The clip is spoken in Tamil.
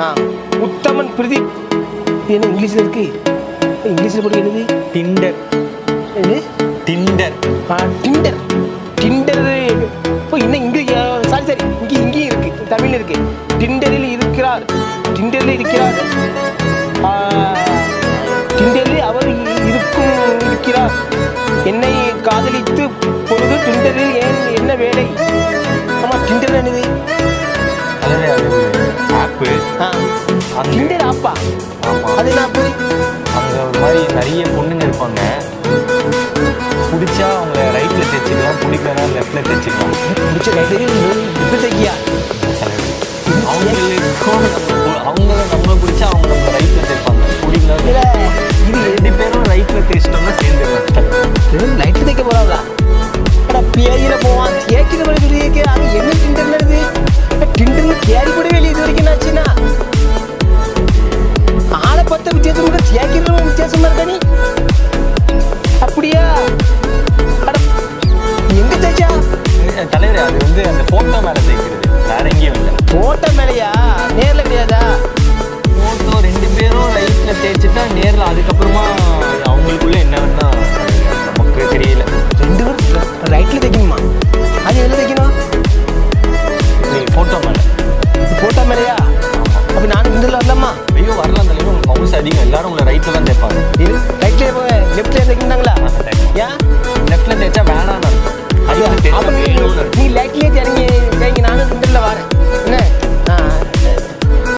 ஆ. உத்தமன் பிரதீப். என்ன இங்கிலீஷில் இருக்கு? இங்கிலீஷில் போட்டு என்னது? டிண்டர் டிண்டர் ஆ டிண்டர் டிண்டர் இப்போ இன்னும் இங்கே சாரி சாரி இங்கே இங்கேயும் இருக்கு. தமிழ் இருக்கு. டிண்டரில் இருக்கிறார். டிண்டரில் இருக்கிறார். டிண்டரில் அவர் இருக்கும் இருக்கிறார். என்னை காதலித்து பொழுது டிண்டரில் ஏன் என்ன வேலை? ஆமாம் டிண்டர் என்னது? அங்கே ஒரு மாதிரி நிறைய பொண்ணுங்க இருப்பாங்க. பிடிச்சா அவங்க ரைட்டில் தைச்சிக்கலாம் பிடிக்கலனா லெஃப்டில் தைச்சிக்கலாம் பிடிச்ச தைக்கியா அவங்களுக்கும் நம்ம- அவங்க வித்தியாசம் கூட தேக்கிறதும் வித்தியாசமா இருக்கா நீ? அப்படியா? எங்க தைச்சா தலைவர் அது வந்து அந்த ஃபோட்டோ மேலே தைக்கிறது வேற எங்கேயும் இல்லை. போட்ட மேலையா? நேர்ல கிடையாதா? ஃபோட்டோ ரெண்டு பேரும் ரைட்டில் தேய்ச்சிட்டா நேரில் அதுக்கப்புறமா அவங்களுக்குள்ள என்ன வேணா வரலாம் தலைவர் எல்லாரும் உங்களை ரைட்டில் தான் கேட்பாங்க. இது ரைட்ல லெஃப்ட்ல தைக்கணுங்களா ஏன்